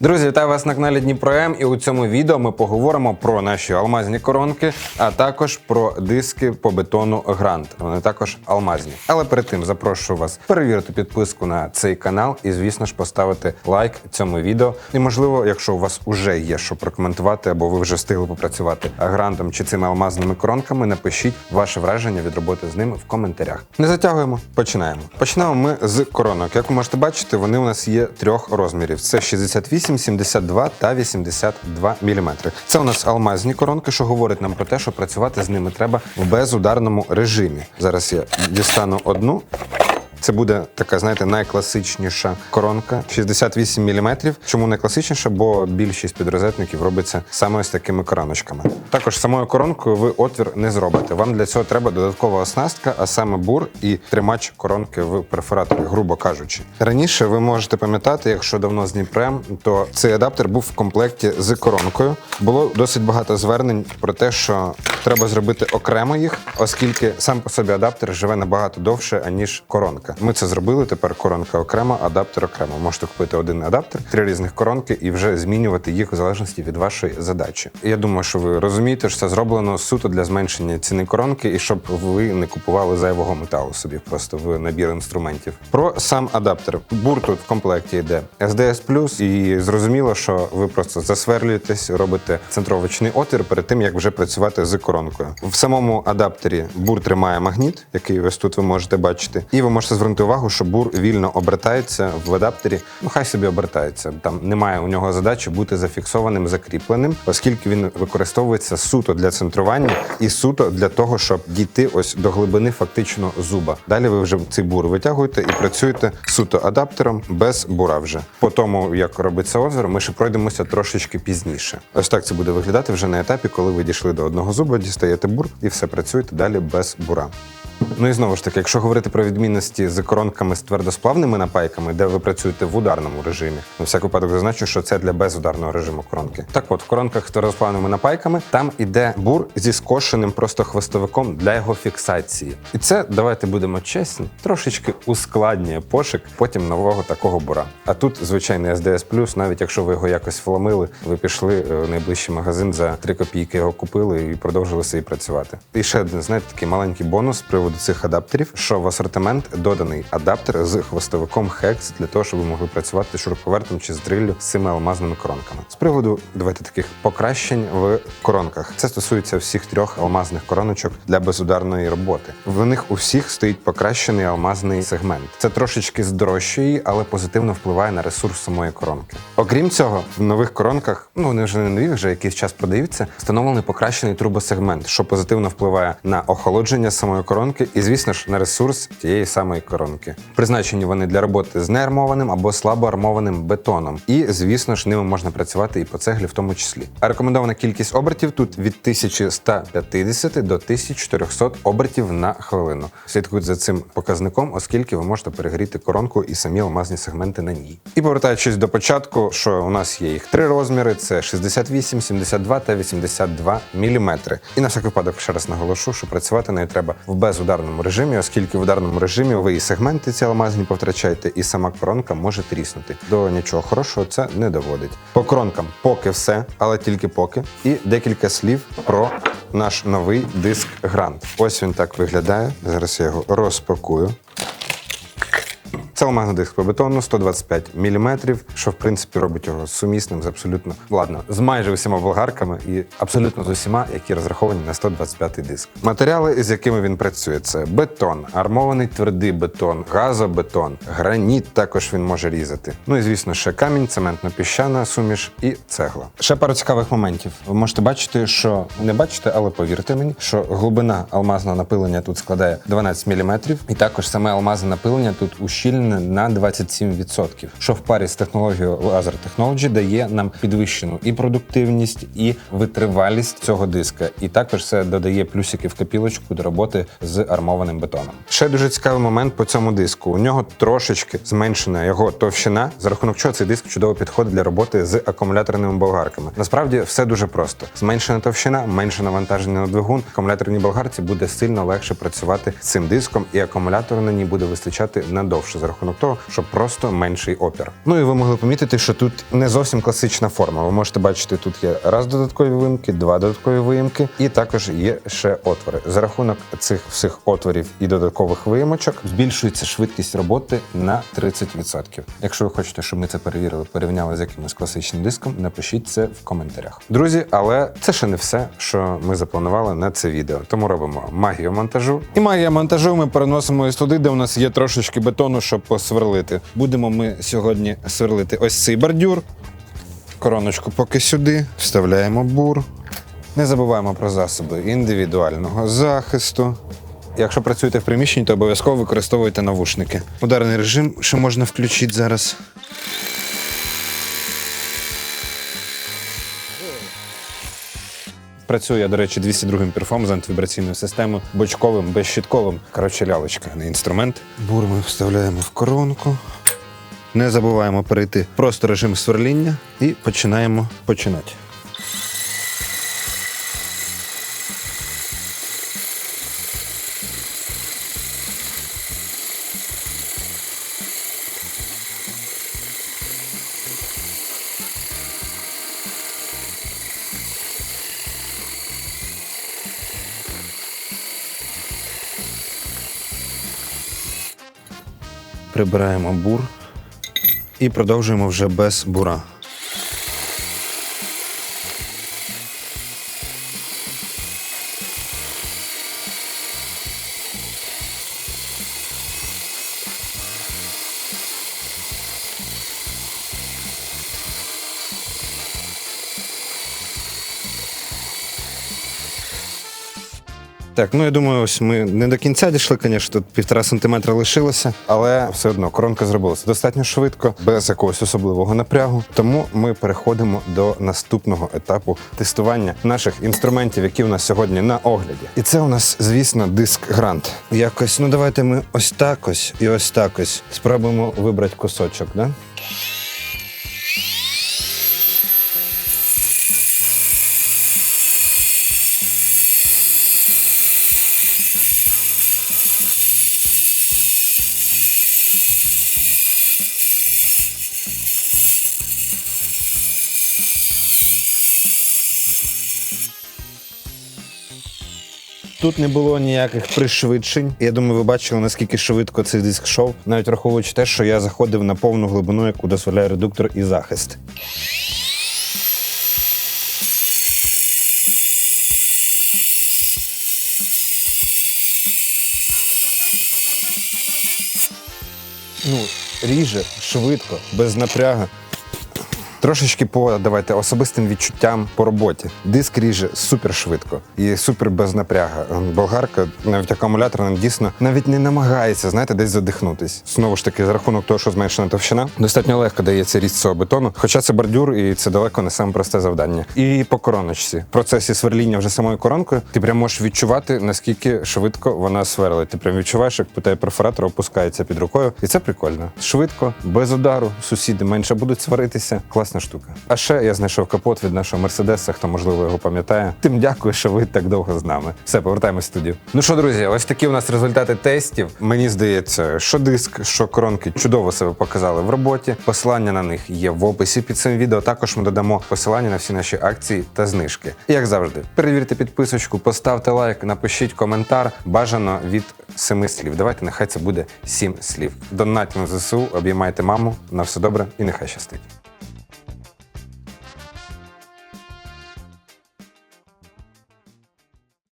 Друзі, вітаю вас на каналі Дніпро М. І у цьому відео ми поговоримо про наші алмазні коронки, а також про диски по бетону Грант. Вони також алмазні. Але перед тим запрошую вас перевірити підписку на цей канал і, звісно ж, поставити лайк цьому відео. І можливо, якщо у вас уже є що прокоментувати, або ви вже встигли попрацювати грантом чи цими алмазними коронками, напишіть ваше враження від роботи з ними в коментарях. Не затягуємо, починаємо. Почнемо ми з коронок. Як ви можете бачити, вони у нас є трьох розмірів: це 68, 72 та 82 мм. Це у нас алмазні коронки, що говорить нам про те, що працювати з ними треба в безударному режимі. Зараз я дістану одну. Це буде така, знаєте, найкласичніша коронка 68 мм. Чому найкласичніша? Бо більшість підрозетників робиться саме ось такими короночками. Також самою коронкою ви отвір не зробите. Вам для цього треба додаткова оснастка, а саме бур і тримач коронки в перфораторі, грубо кажучи. Раніше ви можете пам'ятати, якщо давно з Дніпрем, то цей адаптер був в комплекті з коронкою. Було досить багато звернень про те, що треба зробити окремо їх, оскільки сам по собі адаптер живе набагато довше, аніж коронка. Ми це зробили. Тепер коронка окремо, адаптер окремо. Можете купити один адаптер, три різних коронки і вже змінювати їх в залежності від вашої задачі. Я думаю, що ви розумієте, що це зроблено суто для зменшення ціни коронки і щоб ви не купували зайвого металу собі просто в набір інструментів. Про сам адаптер. Бур тут в комплекті йде SDS+, і зрозуміло, що ви просто засверлюєтесь, робите центровочний отвір перед тим, як вже працювати з коронкою. В самому адаптері бур тримає магніт, який ось тут ви можете бачити, і ви можете звернути увагу, що бур вільно обертається в адаптері. Ну хай собі обертається. Там немає у нього задачі бути зафіксованим, закріпленим, оскільки він використовується суто для центрування і суто для того, щоб дійти ось до глибини фактично зуба. Далі ви вже цей бур витягуєте і працюєте суто адаптером без бура вже. По тому, як робиться озеро, ми ще пройдемося трошечки пізніше. Ось так це буде виглядати вже на етапі, коли ви дійшли до одного зуба, дістаєте бур і все працюєте далі без бура. Ну і знову ж таки, якщо говорити про відмінності з коронками з твердосплавними напайками, де ви працюєте в ударному режимі, на всяк випадок зазначу, що це для безударного режиму коронки. Так от, в коронках з твердосплавними напайками там іде бур зі скошеним просто хвостовиком для його фіксації. І це, давайте будемо чесні, трошечки ускладнює пошик потім нового такого бура. А тут звичайний SDS+, навіть якщо ви його якось вломили, ви пішли е, в найближчий магазин за 3 копійки його купили і продовжили собі працювати. І ще один, знаєте, такий маленький бонус з приводу цих адаптерів, що в асортимент доданий адаптер з хвостовиком HEX для того, щоб ви могли працювати шуруповертом чи з дриллю з цими алмазними коронками. З приводу давайте таких покращень в коронках. Це стосується всіх трьох алмазних короночок для безударної роботи. В них у всіх стоїть покращений алмазний сегмент. Це трошечки здорожчує, але позитивно впливає на ресурс самої коронки. Окрім цього, в нових коронках, ну вони вже не нові, вже якийсь час продаються, встановлений покращений трубосегмент, що позитивно впливає на охолодження самої коронки і, звісно ж, на ресурс тієї самої коронки. Призначені вони для роботи з неармованим або слабоармованим бетоном. І, звісно ж, ними можна працювати і по цеглі в тому числі. А рекомендована кількість обертів тут від 1150 до 1400 обертів на хвилину. Слідкуйте за цим показником, оскільки ви можете перегріти коронку і самі алмазні сегменти на ній. І повертаючись до початку, що у нас є їх три розміри: це 68, 72 та 82 мм. І на всяк випадок ще раз наголошу, що працювати нею треба в безударному режимі, оскільки в ударному режимі ви і сегменти ці алмазні повтрачаєте, і сама коронка може тріснути. До нічого хорошого це не доводить. По коронкам поки все, але тільки поки. І декілька слів про наш новий диск Грант. Ось він так виглядає. Зараз я його розпакую. Це алмазний диск по бетону 125 мм, що в принципі робить його сумісним з абсолютно ладно, з майже усіма болгарками і абсолютно з усіма, які розраховані на 125 диск. Матеріали, з якими він працює, це бетон, армований твердий бетон, газобетон, граніт. Також він може різати. Ну і звісно, ще камінь, цементно-піщана суміш і цегла. Ще пару цікавих моментів. Ви можете бачити, що не бачите, але повірте мені, що глибина алмазного напилення тут складає 12 мм, і також саме алмазне напилення тут ущільнене на 27%, що в парі з технологією Laser Technology дає нам підвищену і продуктивність, і витривалість цього диска. І також це додає плюсики в копілочку до роботи з армованим бетоном. Ще дуже цікавий момент по цьому диску. У нього трошечки зменшена його товщина, за рахунок чого цей диск чудово підходить для роботи з акумуляторними болгарками. Насправді все дуже просто: зменшена товщина, менше навантаження на двигун. Акумуляторній болгарці буде сильно легше працювати з цим диском, і акумулятор на ній буде вистачати надовше за рахунок рахунок того, що просто менший опір. Ну і ви могли помітити, що тут не зовсім класична форма. Ви можете бачити, тут є раз додаткові виїмки, два додаткові виїмки, і також є ще отвори. За рахунок цих всіх отворів і додаткових виїмочок збільшується швидкість роботи на 30%. Якщо ви хочете, щоб ми це перевірили, порівняли з якимось класичним диском, напишіть це в коментарях. Друзі, але це ще не все, що ми запланували на це відео. Тому робимо магію монтажу. І магія монтажу ми переносимо із туди, де у нас є трошечки бетону, щоб посверлити. Будемо ми сьогодні сверлити ось цей бордюр. Короночку поки сюди, вставляємо бур. Не забуваємо про засоби індивідуального захисту. Якщо працюєте в приміщенні, то обов'язково використовуйте навушники. Ударний режим ще можна включити зараз. Працює, я, до речі, 202 перфом з системою, бочковим, безщітковим. Коротше, лялочка, не інструмент. Бур ми вставляємо в коронку. Не забуваємо перейти просто режим сверління і починаємо починати. Прибираємо бур і продовжуємо вже без бура. Так, ну я думаю, ось ми не до кінця дійшли, звісно, тут півтора сантиметра лишилося, але все одно коронка зробилася достатньо швидко, без якогось особливого напрягу. Тому ми переходимо до наступного етапу тестування наших інструментів, які у нас сьогодні на огляді. І це у нас, звісно, диск Грант. Якось, ну давайте ми ось так ось і ось так ось спробуємо вибрати кусочок, да? Тут не було ніяких пришвидшень. Я думаю, ви бачили, наскільки швидко цей диск йшов, навіть враховуючи те, що я заходив на повну глибину, яку дозволяє редуктор і захист. Ну, ріже швидко, без напряга. Трошечки по давайте особистим відчуттям по роботі. Диск ріже супер швидко і супер без напряга. Болгарка, навіть акумулятор нам дійсно навіть не намагається, знаєте, десь задихнутись. Знову ж таки, за рахунок того, що зменшена товщина, достатньо легко дається ріст цього бетону. Хоча це бордюр, і це далеко не саме просте завдання. І по короночці. В процесі сверління вже самою коронкою ти прям можеш відчувати, наскільки швидко вона сверлить. Ти прям відчуваєш, як питає перфоратор опускається під рукою. І це прикольно. Швидко, без удару, сусіди менше будуть сваритися. Класна штука. А ще я знайшов капот від нашого мерседеса, хто можливо його пам'ятає. Тим дякую, що ви так довго з нами. Все, повертаємось в студію. Ну що, друзі, ось такі у нас результати тестів. Мені здається, що диск, що коронки чудово себе показали в роботі. Посилання на них є в описі під цим відео. Також ми додамо посилання на всі наші акції та знижки. І як завжди, перевірте підписочку, поставте лайк, напишіть коментар. Бажано від семи слів. Давайте, нехай це буде сім слів. Донатьмо ЗСУ, обіймайте маму. На все добре і нехай щастить.